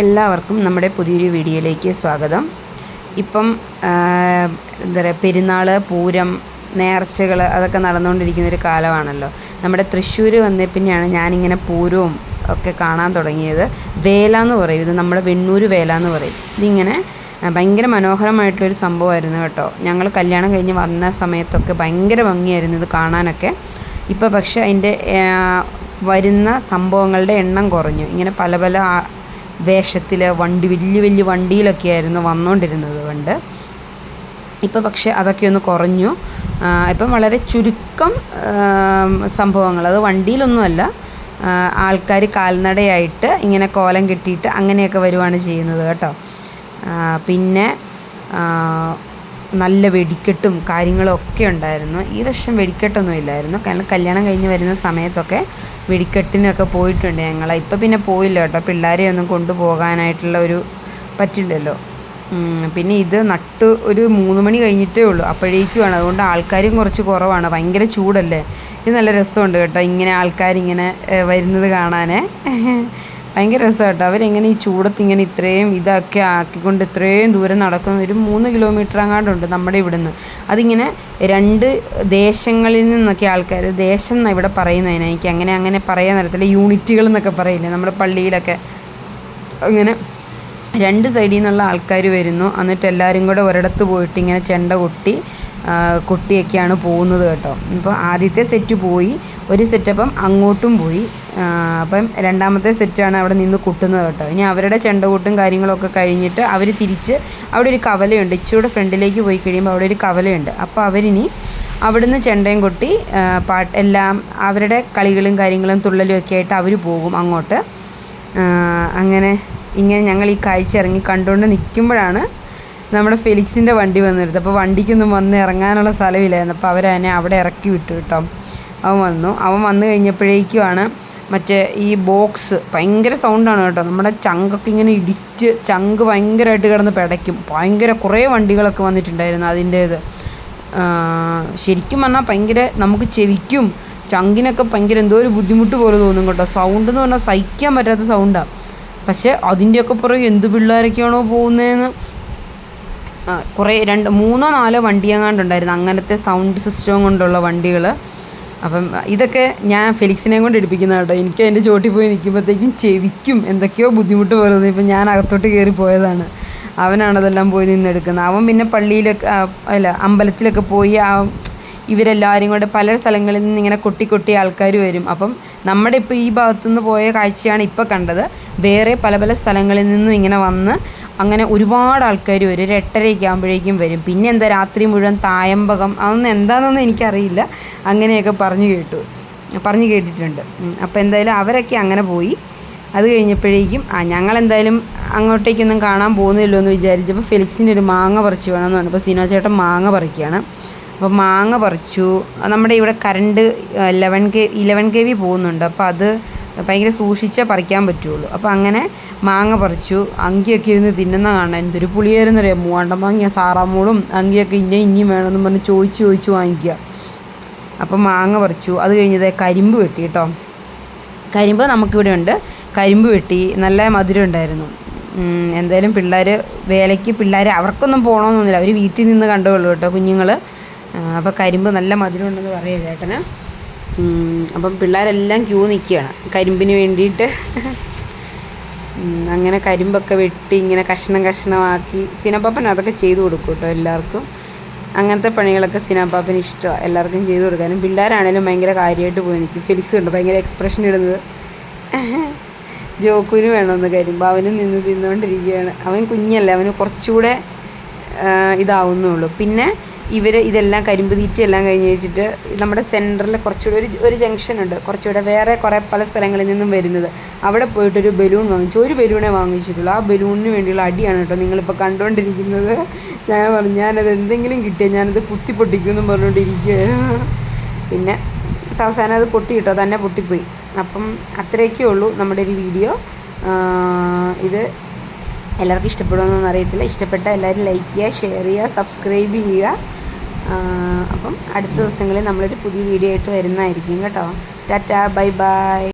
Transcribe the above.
എല്ലാവർക്കും നമ്മുടെ പുതിയൊരു വീഡിയോയിലേക്ക് സ്വാഗതം. ഇപ്പം എന്താ പറയുക പെരുന്നാൾ പൂരം നേർച്ചകൾ അതൊക്കെ നടന്നുകൊണ്ടിരിക്കുന്ന ഒരു കാലമാണല്ലോ. നമ്മുടെ തൃശ്ശൂർ വന്നേ പിന്നെയാണ് ഞാനിങ്ങനെ പൂരവും ഒക്കെ കാണാൻ തുടങ്ങിയത്. വേല എന്ന് പറയും ഇത് നമ്മുടെ വെണ്ണൂർ വേല എന്ന് പറയും. ഇതിങ്ങനെ ഭയങ്കര മനോഹരമായിട്ടുള്ളൊരു സംഭവമായിരുന്നു കേട്ടോ. ഞങ്ങൾ കല്യാണം കഴിഞ്ഞ് വന്ന സമയത്തൊക്കെ ഭയങ്കര ഭംഗിയായിരുന്നു ഇത് കാണാനൊക്കെ. ഇപ്പോൾ പക്ഷേ അതിന്റെ വരുന്ന സംഭവങ്ങളുടെ എണ്ണം കുറഞ്ഞു. ഇങ്ങനെ പല പല വേഷത്തിൽ വണ്ടി വലിയ വലിയ വണ്ടിയിലൊക്കെ ആയിരുന്നു വന്നുകൊണ്ടിരുന്നത് കൊണ്ട് ഇപ്പോൾ പക്ഷേ അതൊക്കെ ഒന്ന് കുറഞ്ഞു. ഇപ്പം വളരെ ചുരുക്കം സംഭവങ്ങൾ. അത് വണ്ടിയിലൊന്നുമല്ല. ആൾക്കാർ കാൽനടയായിട്ട് ഇങ്ങനെ കോലം കെട്ടിയിട്ട് അങ്ങനെയൊക്കെ വരുവാണ് ചെയ്യുന്നത് കേട്ടോ. പിന്നെ നല്ല വെടിക്കെട്ടും കാര്യങ്ങളും ഒക്കെ ഉണ്ടായിരുന്നു. ഈ വർഷം വെടിക്കെട്ടൊന്നും ഇല്ലായിരുന്നു. കാരണം കല്യാണം കഴിഞ്ഞ് വരുന്ന സമയത്തൊക്കെ വെടിക്കെട്ടിനൊക്കെ പോയിട്ടുണ്ട് ഞങ്ങൾ ഇപ്പം പിന്നെ പോയില്ല കേട്ടോ. പിള്ളേരെ ഒന്നും കൊണ്ടുപോകാനായിട്ടുള്ള ഒരു പറ്റില്ലല്ലോ. പിന്നെ ഇത് നട്ട് ഒരു മൂന്ന് മണി കഴിഞ്ഞിട്ടേ ഉള്ളൂ. അപ്പോഴേക്കുമാണ് അതുകൊണ്ട് ആൾക്കാരും കുറച്ച് കുറവാണ്. ഭയങ്കര ചൂടല്ലേ? ഇത് നല്ല രസമുണ്ട് കേട്ടോ. ഇങ്ങനെ ആൾക്കാരിങ്ങനെ വരുന്നത് കാണാനേ. ഭയങ്കര രസം കേട്ടോ അവരെങ്ങനെ ഈ ചൂടത്ത് ഇങ്ങനെ ഇത്രയും ഇതൊക്കെ ആക്കിക്കൊണ്ട് ഇത്രയും ദൂരം നടക്കുന്ന ഒരു മൂന്ന് കിലോമീറ്റർ അങ്ങാണ്ടുണ്ട് നമ്മുടെ ഇവിടുന്ന്. അതിങ്ങനെ രണ്ട് ദേശങ്ങളിൽ നിന്നൊക്കെ ആൾക്കാർ ദേശം എന്നാണ് ഇവിടെ പറയുന്നതിന് എനിക്ക് അങ്ങനെ അങ്ങനെ പറയാൻ തരത്തില്ല യൂണിറ്റുകൾ എന്നൊക്കെ പറയില്ലേ നമ്മുടെ പള്ളിയിലൊക്കെ. അങ്ങനെ രണ്ട് സൈഡിൽ നിന്നുള്ള ആൾക്കാർ വരുന്നു. എന്നിട്ട് എല്ലാവരും കൂടെ ഒരിടത്ത് പോയിട്ട് ഇങ്ങനെ ചെണ്ട കൊട്ടി കൊട്ടിയൊക്കെയാണ് പോകുന്നത് കേട്ടോ. ഇപ്പോൾ ആദ്യത്തെ സെറ്റ് പോയി. ഒരു സെറ്റപ്പം അങ്ങോട്ടും പോയി. അപ്പം രണ്ടാമത്തെ സെറ്റാണ് അവിടെ നിന്ന് കുട്ടുന്നത് കേട്ടോ. ഇനി അവരുടെ ചെണ്ടകൂട്ടും കാര്യങ്ങളൊക്കെ കഴിഞ്ഞിട്ട് അവർ തിരിച്ച് അവിടെ ഒരു കവലയുണ്ട്. ഇച്ചിയുടെ ഫ്രണ്ടിലേക്ക് പോയി കഴിയുമ്പോൾ അവിടെ ഒരു കവലയുണ്ട്. അപ്പോൾ അവരിനി അവിടുന്ന് ചെണ്ടയും കൊട്ടി പാട്ട് എല്ലാം അവരുടെ കളികളും കാര്യങ്ങളും തുള്ളലും ഒക്കെ ആയിട്ട് അവർ പോകും അങ്ങോട്ട്. അങ്ങനെ ഇങ്ങനെ ഞങ്ങൾ ഈ കാഴ്ച ഇറങ്ങി കണ്ടുകൊണ്ട് നിൽക്കുമ്പോഴാണ് നമ്മുടെ ഫെലിക്സിന്റെ വണ്ടി വന്നിരുന്നത്. അപ്പോൾ വണ്ടിക്കൊന്നും വന്ന് ഇറങ്ങാനുള്ള സ്ഥലമില്ലായിരുന്നു. അപ്പോൾ അവരതിനെ അവിടെ ഇറക്കി വിട്ടു കേട്ടോ. അവൻ വന്നു. അവൻ വന്നു കഴിഞ്ഞപ്പോഴേക്കുമാണ് മറ്റേ ഈ ബോക്സ് ഭയങ്കര സൗണ്ടാണ് കേട്ടോ. നമ്മുടെ ചങ്കൊക്കെ ഇങ്ങനെ ഇടിച്ച് ചങ്ക് ഭയങ്കരമായിട്ട് കിടന്ന് പിടയ്ക്കും. ഭയങ്കര കുറേ വണ്ടികളൊക്കെ വന്നിട്ടുണ്ടായിരുന്നു അതിന്റേത്. ശരിക്കും പറഞ്ഞാൽ ഭയങ്കര നമുക്ക് ചെവിക്കും ചങ്കിനൊക്കെ ഭയങ്കര എന്തോ ഒരു ബുദ്ധിമുട്ട് പോലെ തോന്നും കേട്ടോ. സൗണ്ട് എന്ന് പറഞ്ഞാൽ സഹിക്കാൻ പറ്റാത്ത സൗണ്ടാണ് പക്ഷേ അതിന്റെയൊക്കെ പുറകെ എന്ത് പിള്ളേരൊക്കെയാണോ പോകുന്നതെന്ന്. കുറേ രണ്ട് മൂന്നോ നാലോ വണ്ടി എങ്ങാണ്ടുണ്ടായിരുന്നു അങ്ങനത്തെ സൗണ്ട് സിസ്റ്റം കൊണ്ടുള്ള വണ്ടികൾ അപ്പം ഇതൊക്കെ ഞാൻ ഫെലിക്സിനെ കൊണ്ട് എടുപ്പിക്കുന്ന കേട്ടോ. എനിക്ക് അതിന്റെ ചോട്ടിൽ പോയി നിൽക്കുമ്പോഴത്തേക്കും ചെവിക്കും എന്തൊക്കെയോ ബുദ്ധിമുട്ട് പോലെ ഇപ്പം ഞാൻ അകത്തോട്ട് കയറി പോയതാണ്. അവനാണ് അതെല്ലാം പോയി നിന്നെടുക്കുന്നത്. അവൻ പിന്നെ പള്ളിയിലൊക്കെ അല്ല അമ്പലത്തിലൊക്കെ പോയി ആ ഇവരെല്ലാവരും കൂടെ പല സ്ഥലങ്ങളിൽ നിന്ന് ഇങ്ങനെ കൊട്ടി കൊട്ടി ആൾക്കാർ വരും. അപ്പം നമ്മുടെ ഇപ്പോൾ ഈ ഭാഗത്തുനിന്ന് പോയ കാഴ്ചയാണ് ഇപ്പോൾ കണ്ടത്. വേറെ പല പല സ്ഥലങ്ങളിൽ നിന്നും ഇങ്ങനെ വന്ന് അങ്ങനെ ഒരുപാട് ആൾക്കാർ ഒരു എട്ടരയൊക്കെ ആകുമ്പോഴേക്കും വരും. പിന്നെ എന്താ രാത്രി മുഴുവൻ തായമ്പകം? അതൊന്നും എന്താണെന്നൊന്നും എനിക്കറിയില്ല. അങ്ങനെയൊക്കെ പറഞ്ഞു കേട്ടു. പറഞ്ഞു കേട്ടിട്ടുണ്ട്. അപ്പോൾ എന്തായാലും അവരൊക്കെ അങ്ങനെ പോയി. അത് കഴിഞ്ഞപ്പോഴേക്കും ആ ഞങ്ങൾ എന്തായാലും അങ്ങോട്ടേക്കൊന്നും കാണാൻ പോകുന്നില്ലോ എന്ന് വിചാരിച്ചപ്പോൾ ഫെലിക്സിന് ഒരു മാങ്ങ പറിച്ച് വേണമെന്ന് പറഞ്ഞു. അപ്പോൾ സിനോ ചേട്ടൻ മാങ്ങ പറിക്കുകയാണ്. അപ്പോൾ മാങ്ങ പറിച്ചു. നമ്മുടെ ഇവിടെ current eleven K eleven K V പോകുന്നുണ്ട്. അപ്പോൾ അത് ഭയങ്കര സൂക്ഷിച്ചേ പറിക്കാൻ പറ്റുള്ളൂ. അപ്പോൾ അങ്ങനെ മാങ്ങ പറിച്ചു. അങ്കിയൊക്കെ ഇരുന്ന് തിന്നുന്ന കാണാൻ എന്തൊരു പുളിയായിരുന്നറിയാം മൂവാണ്ടം മാങ്ങിയ സാറാമൂളും അങ്കിയൊക്കെ ഇന്ന ഇനിയും വേണമെന്ന് പറഞ്ഞ് ചോദിച്ച് ചോദിച്ച് വാങ്ങിക്കുക. അപ്പം മാങ്ങ പറിച്ചു. അത് കഴിഞ്ഞത് കരിമ്പ് വെട്ടി കേട്ടോ. കരിമ്പ് നമുക്കിവിടെ ഉണ്ട്. കരിമ്പ് വെട്ടി. നല്ല മധുരം ഉണ്ടായിരുന്നു. എന്തായാലും പിള്ളേർ വേലയ്ക്ക് പിള്ളേർ അവർക്കൊന്നും പോകണമെന്നൊന്നുമില്ല അവർ വീട്ടിൽ നിന്ന് കണ്ടുകൊള്ളൂ കേട്ടോ കുഞ്ഞുങ്ങൾ അപ്പോൾ കരിമ്പ് നല്ല മധുരം ഉണ്ടെന്ന് പറയുക ചേട്ടന്. അപ്പം പിള്ളേരെല്ലാം ക്യൂ നിൽക്കുകയാണ്. കരിമ്പിന് വേണ്ടിയിട്ട്. അങ്ങനെ കരിമ്പൊക്കെ വെട്ടി ഇങ്ങനെ കഷ്ണം കഷ്ണമാക്കി സിനപ്പാപ്പൻ അതൊക്കെ ചെയ്തു കൊടുക്കും കേട്ടോ എല്ലാവർക്കും. അങ്ങനത്തെ പണികളൊക്കെ സിനപ്പാപ്പന് ഇഷ്ടമാണ് എല്ലാവർക്കും ചെയ്തു കൊടുക്കാനും പിള്ളേരാണേലും ഭയങ്കര കാര്യമായിട്ട് പോയി നിൽക്കും. ഫിലിക്സ് ഉണ്ട് ഭയങ്കര എക്സ്പ്രഷൻ ഇടുന്നത്. ജോക്കുവിന് വേണമെന്ന് കരിമ്പ് അവനും നിന്ന് തിന്നുകൊണ്ടിരിക്കുകയാണ്. അവൻ കുഞ്ഞല്ലേ അവന് കുറച്ചുകൂടെ ഇതാവുന്നുള്ളൂ. പിന്നെ ഇവർ ഇതെല്ലാം കരിമ്പ് തീറ്റ എല്ലാം കഴിഞ്ഞ് വെച്ചിട്ട് നമ്മുടെ സെന്ററിൽ കുറച്ചുകൂടെ ഒരു ഒരു ജംഗ്ഷൻ ഉണ്ട്. കുറച്ചുകൂടെ വേറെ കുറേ പല സ്ഥലങ്ങളിൽ നിന്നും വരുന്നത്. അവിടെ പോയിട്ടൊരു ബലൂൺ വാങ്ങിച്ചു. ഒരു ബലൂണേ വാങ്ങിച്ചിട്ടുള്ളൂ. ആ ബലൂണിന് വേണ്ടിയുള്ള അടിയാണ് കേട്ടോ നിങ്ങളിപ്പോൾ കണ്ടുകൊണ്ടിരിക്കുന്നത് ഞാൻ പറഞ്ഞു ഞാനത് എന്തെങ്കിലും കിട്ടിയാൽ ഞാനത് കുത്തി പൊട്ടിക്കുമെന്നും പറഞ്ഞുകൊണ്ടിരിക്കുകയായിരുന്നു പിന്നെ അവസാനം അത് പൊട്ടി കിട്ടോ തന്നെ പൊട്ടിപ്പോയി. അപ്പം അത്രയൊക്കെ ഉള്ളൂ നമ്മുടെ ഒരു വീഡിയോ ഇത് എല്ലാവർക്കും ഇഷ്ടപ്പെടുമെന്നൊന്നും അറിയത്തില്ല. ഇഷ്ടപ്പെട്ട എല്ലാവരും ലൈക്ക് ചെയ്യുക ഷെയർ ചെയ്യുക സബ്സ്ക്രൈബ് ചെയ്യുക. അപ്പം അടുത്ത ദിവസങ്ങളിൽ നമ്മളൊരു പുതിയ വീഡിയോ ആയിട്ട് വരുന്നതായിരിക്കും കേട്ടോ. Tata bye bye.